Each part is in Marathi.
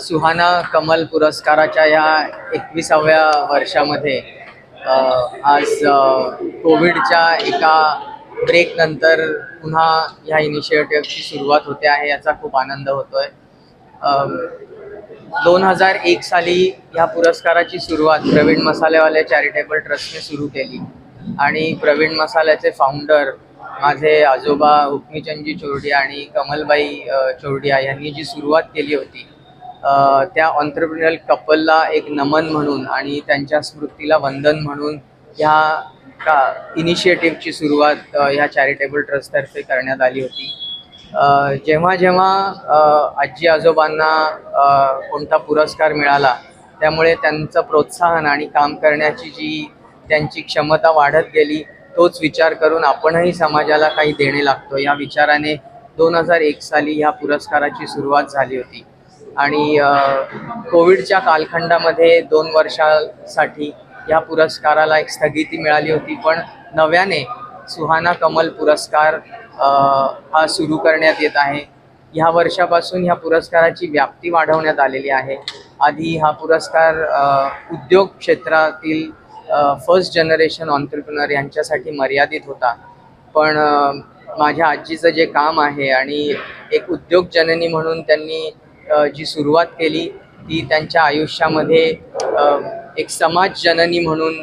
सुहाना कमल पुरस्काराच्या या एकविसाव्या वर्षामध्ये आज कोविडच्या एका ब्रेकनंतर पुन्हा ह्या इनिशिएटिव्हची सुरुवात होते आहे याचा खूप आनंद होतोय. दोन हजार एक साली ह्या पुरस्काराची सुरुवात प्रवीण मसालेवाले चॅरिटेबल ट्रस्टने सुरू केली. आणि प्रवीण मसाल्याचे फाउंडर माझे आजोबा हुकमीचंदजी चोरडिया आणि कमलबाई चोरडिया यांनी जी सुरुवात केली होती त्या ऑन्टरप्रिनल कपलला एक नमन म्हणून आणि त्यांच्या स्मृतीला वंदन म्हणून ह्या का इनिशिएटिव्हची सुरुवात ह्या चॅरिटेबल ट्रस्टतर्फे करण्यात आली होती. जेव्हा जेव्हा आजी आजोबांना कोणता पुरस्कार मिळाला त्यामुळे त्यांचं प्रोत्साहन आणि काम करण्याची जी त्यांची क्षमता वाढत गेली तोच विचार करून आपणही समाजाला काही देणे लागतो. या विचाराने दोन हजार एक साली ह्या पुरस्काराची सुरुवात झाली होती. आणि कोविडच्या कालखंडामध्ये दोन वर्षासाठी या पुरस्काराला एक स्थगिती मिळाली होती. पण नव्याने सुहाना कमल पुरस्कार हा सुरू करण्यात येत आहे. ह्या वर्षापासून ह्या पुरस्काराची व्याप्ती वाढवण्यात आलेली आहे. आधी हा पुरस्कार उद्योग क्षेत्रातील फर्स्ट जनरेशन ऑन्टरप्रिनर यांच्यासाठी मर्यादित होता. पण माझ्या आजीचं जे काम आहे आणि एक उद्योगजननी म्हणून त्यांनी जी सुरुवात केली ती त्यांच्या आयुष्यामध्ये एक समाज जननी म्हणून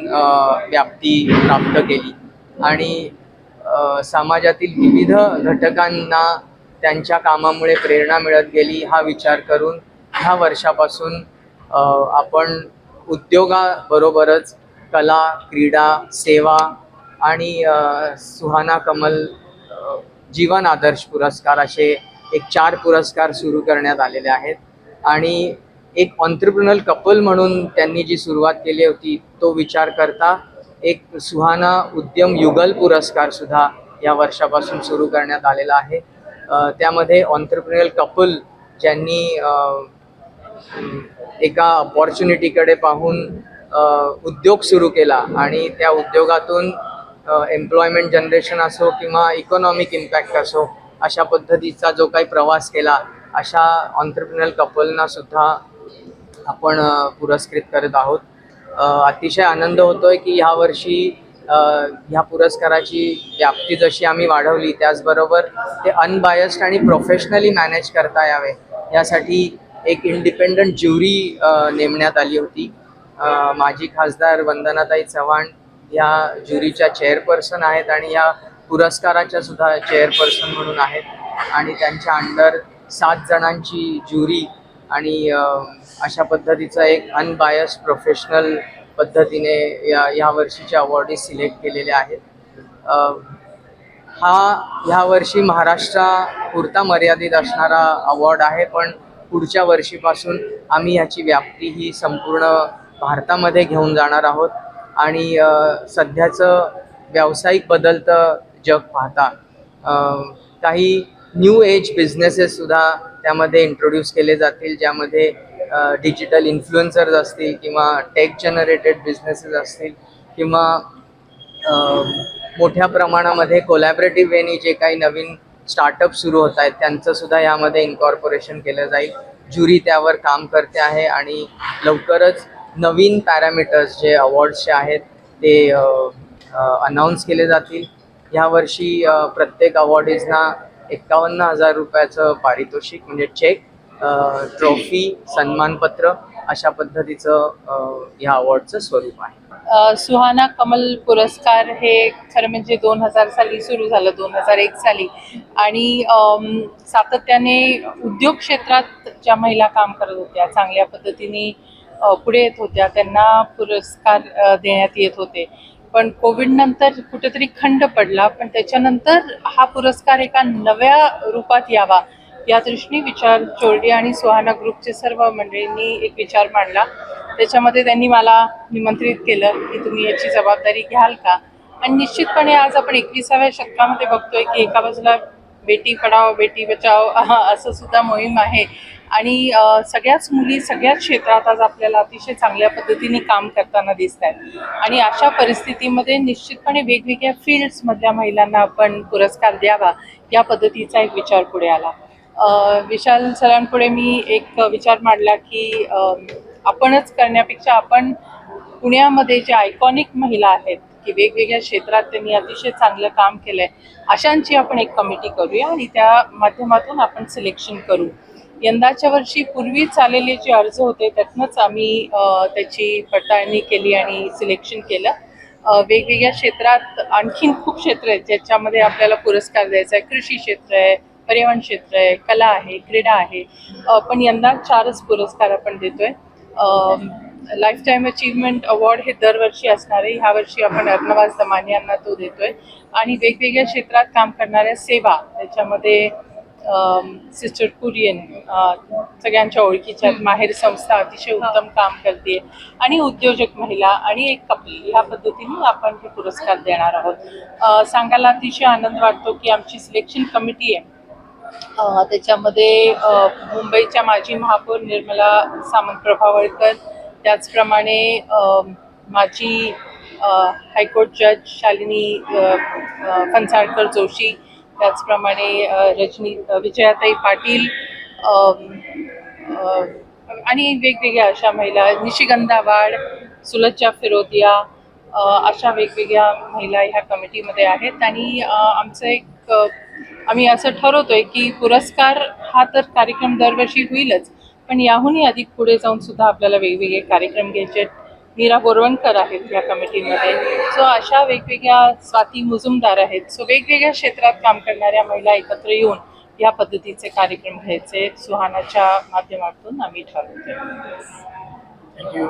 व्याप्ती प्राप्त केली. आणि समाजातील विविध घटकांना त्यांच्या कामामुळे प्रेरणा मिळत गेली हा विचार करून ह्या वर्षापासून आपण उद्योगाबरोबरच कला क्रीडा सेवा आणि सुहाना कमल जीवन आदर्श पुरस्कार असे एक चार पुरस्कार सुरू करण्यात आलेले आहेत. आणि एक ऑन्टरप्रिनल कपल म्हणून त्यांनी जी सुरुवात केली होती तो विचार करता एक सुहाना उद्यम युगल पुरस्कारसुद्धा या वर्षापासून सुरू करण्यात आलेला आहे. त्यामध्ये ऑन्टरप्रिनल कपल ज्यांनी एका अपॉर्च्युनिटीकडे पाहून उद्योग सुरू केला आणि त्या उद्योगातून एम्प्लॉयमेंट जनरेशन असो किंवा इकॉनॉमिक इम्पॅक्ट असो अशा पद्धतीचा जो काही प्रवास केला अशा ऑन्टरप्रिनल कपलना सुद्धा आपण पुरस्कृत करत आहोत. अतिशय आनंद होतोय की ह्या वर्षी ह्या पुरस्काराची व्याप्ती जशी आम्ही वाढवली त्याचबरोबर ते अनबायस्ड आणि प्रोफेशनली मॅनेज करता यावे. यासाठी एक इंडिपेंडंट ज्युरी नेमण्यात आली होती. माजी खासदार वंदनाताई चव्हाण या ज्युरीच्या चेअरपर्सन आहेत आणि या पुरस्काराच्या सुद्धा चेअरपर्सन म्हणून आहेत. आणि त्यांच्या अंडर सात जणांची ज्युरी आणि अशा पद्धतीचं एक अनबायस प्रोफेशनल पद्धतीने या ह्या वर्षीचे अवॉर्डी सिलेक्ट केलेले आहेत. हा ह्या वर्षी महाराष्ट्रापुरता मर्यादित असणारा अवॉर्ड आहे पण पुढच्या वर्षीपासून आम्ही ह्याची व्याप्ती ही संपूर्ण भारतामध्ये घेऊन जाणार आहोत. आणि सध्याचं व्यावसायिक बदल तर जग पाहता. काही न्यू एज बिझनेसेससुद्धा त्यामध्ये इंट्रोड्यूस केले जातील ज्यामध्ये डिजिटल इन्फ्लुएन्सर्स असतील किंवा टेक जनरेटेड बिझनेसेस असतील किंवा मोठ्या प्रमाणामध्ये कोलॅबरेटिव्ह वेनी जे काही नवीन स्टार्टअप सुरू होत आहेत त्यांचंसुद्धा यामध्ये इन्कॉर्पोरेशन केलं जाईल. ज्युरी त्यावर काम करते आहे आणि लवकरच नवीन पॅरामीटर्स जे अवॉर्ड्सचे आहेत ते अनाऊन्स केले जातील. यावर्षी वर्षी प्रत्येक अवॉर्डीजना एक्कावन्न हजार रुपयाचं पारितोषिक म्हणजे चेक ट्रॉफी सन्मानपत्र अशा पद्धतीचं ह्या अवॉर्डचं स्वरूप आहे. सुहाना कमल पुरस्कार हे खरं म्हणजे दोन हजार साली सुरू झालं दोन हजार एक साली. आणि सातत्याने उद्योग क्षेत्रात ज्या महिला काम करत होत्या चांगल्या पद्धतीने पुढे येत होत्या त्यांना पुरस्कार देण्यात येत होते. पण कोविड नंतर कुठेतरी खंड पडला पण त्याच्यानंतर हा पुरस्कार एका नव्या रूपात यावा या दृष्टीने विचार चोरडी आणि सुहाना ग्रुपचे सर्व मंडळींनी एक विचार मांडला. त्याच्यामध्ये त्यांनी मला निमंत्रित केलं की तुम्ही याची जबाबदारी घ्याल का? आणि निश्चितपणे आज आपण एकविसाव्या शतकामध्ये बघतोय की एका बाजूला बेटी पडाव बेटी बचाव असं सुद्धा मोहीम आहे. आणि सगळ्याच मुली सगळ्याच क्षेत्रात आज आपल्याला अतिशय चांगल्या पद्धतीने काम करताना दिसत आहेत आणि अशा परिस्थितीमध्ये निश्चितपणे वेगवेगळ्या फील्ड्समधल्या महिलांना आपण पुरस्कार द्यावा या पद्धतीचा एक विचार पुढे आला. विशाल सरांपुढे मी एक विचार मांडला की आपणच करण्यापेक्षा आपण पुण्यामध्ये जे आयकॉनिक महिला आहेत की वेगवेगळ्या क्षेत्रात त्यांनी अतिशय चांगलं काम केलंय अशांची आपण एक कमिटी करूया आणि त्या माध्यमातून आपण सिलेक्शन करू. यंदाच्या वर्षी पूर्वी चाललेले जे अर्ज होते त्यातनंच आम्ही त्याची पडताळणी केली आणि सिलेक्शन केलं. वेगवेगळ्या क्षेत्रात आणखीन खूप क्षेत्र आहेत ज्याच्यामध्ये आपल्याला पुरस्कार द्यायचा आहे. कृषी क्षेत्र आहे पर्यावरण क्षेत्र आहे कला आहे क्रीडा आहे. पण यंदा चारच पुरस्कार आपण देतोय. लाईफ टाईम अचीवमेंट अवॉर्ड हे दरवर्षी असणार आहे ह्या वर्षी आपण अर्नवास दमान यांना तो देतोय. आणि वेगवेगळ्या क्षेत्रात काम करणाऱ्या सेवा त्याच्यामध्ये सिस्टर कुरियन सगळ्यांच्या ओळखीच्या. माहेर संस्था अतिशय उत्तम काम करते आणि उद्योजक महिला आणि एक कपल ह्या पद्धतीने आपण हे पुरस्कार देणार आहोत. सांगायला अतिशय आनंद वाटतो की आमची सिलेक्शन कमिटी आहे. त्याच्यामध्ये मुंबईच्या माजी महापौर निर्मला सामंत प्रभावळकर त्याचप्रमाणे माजी हायकोर्ट जज शालिनी फणसाळकर जोशी त्याचप्रमाणे रजनी विजयाताई पाटील आणि वेगवेगळ्या अशा महिला निशिगंधा वाड सुलज्जा फिरोदिया अशा वेगवेगळ्या महिला ह्या कमिटीमध्ये आहेत आणि आमचं एक आम्ही असं ठरवतोय की पुरस्कार हा तर कार्यक्रम दरवर्षी होईलच पण याहूनही अधिक पुढे जाऊन सुद्धा आपल्याला वेगवेगळे कार्यक्रम घ्यायचे आहेत. मीरा बोरवणकर आहेत या कमिटीमध्ये. सो अशा वेगवेगळ्या स्वाती मुजुमदार आहेत. सो वेगवेगळ्या क्षेत्रात काम करणाऱ्या महिला एकत्र येऊन या पद्धतीचे कार्यक्रम घ्यायचे. सुहानाच्या माध्यमातून आम्ही ठरवतो थँक्यू